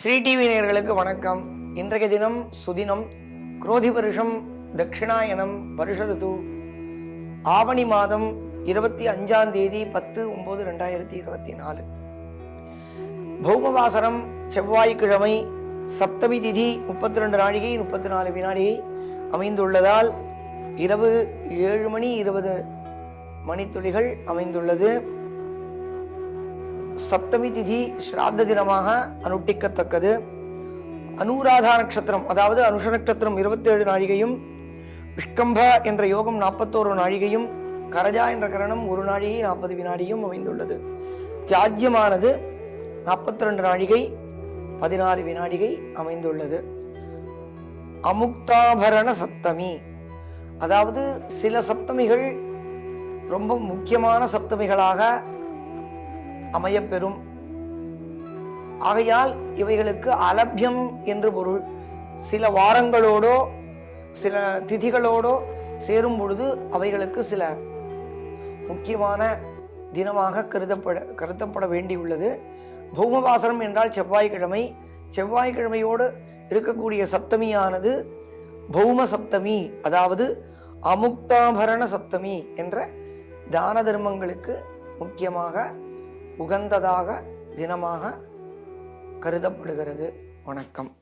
Sri TV நேயர்களுக்கு வணக்கம். இன்றைய தினம் சுதினம் குரோதி வருஷம் தட்சிணாயனம் வருஷருது ஆவணி மாதம் இருபத்தி அஞ்சாம் தேதி பத்து ஒன்பது ரெண்டாயிரத்தி இருபத்தி நாலு. பௌமவாசரம் செவ்வாய்க்கிழமை சப்தமி திதி முப்பத்தி ரெண்டு நாழிகை முப்பத்தி நாலு வினாடிகை அமைந்துள்ளதால் இரவு ஏழு மணி இருபது மணித்துளிகள் அமைந்துள்ளது. சப்தமி திதி ஸ்ராத்த தினமாக அனுட்டிக்கத்தக்கது. அனுராதா நட்சத்திரம் அதாவது அனுஷ நட்சத்திரம் இருபத்தேழு நாழிகையும் விஷ்கம்ப என்ற யோகம் நாற்பத்தோரு நாழிகையும் கரஜா என்ற கரணம் ஒரு நாழிகை நாற்பது வினாடியும் அமைந்துள்ளது. தியாஜ்யமானது நாற்பத்தி ரெண்டு நாழிகை பதினாறு வினாடிகை அமைந்துள்ளது. அமுக்தாபரண சப்தமி அதாவது சில சப்தமிகள் ரொம்ப முக்கியமான சப்தமிகளாக அமையப்பெறும். ஆகையால் இவைகளுக்கு அலபியம் என்று பொருள். சில வாரங்களோடோ சில திதிகளோடோ சேரும் பொழுது அவைகளுக்கு சில முக்கியமான தினமாக கருதப்பட கருதப்பட வேண்டியுள்ளது. பௌமவாசனம் என்றால் செவ்வாய்க்கிழமை. செவ்வாய்க்கிழமையோடு இருக்கக்கூடிய சப்தமியானது பௌம சப்தமி அதாவது அமுக்தாபரண சப்தமி என்ற தான தர்மங்களுக்கு முக்கியமாக உகந்ததாக தினமாக கருதப்படுகிறது. வணக்கம்.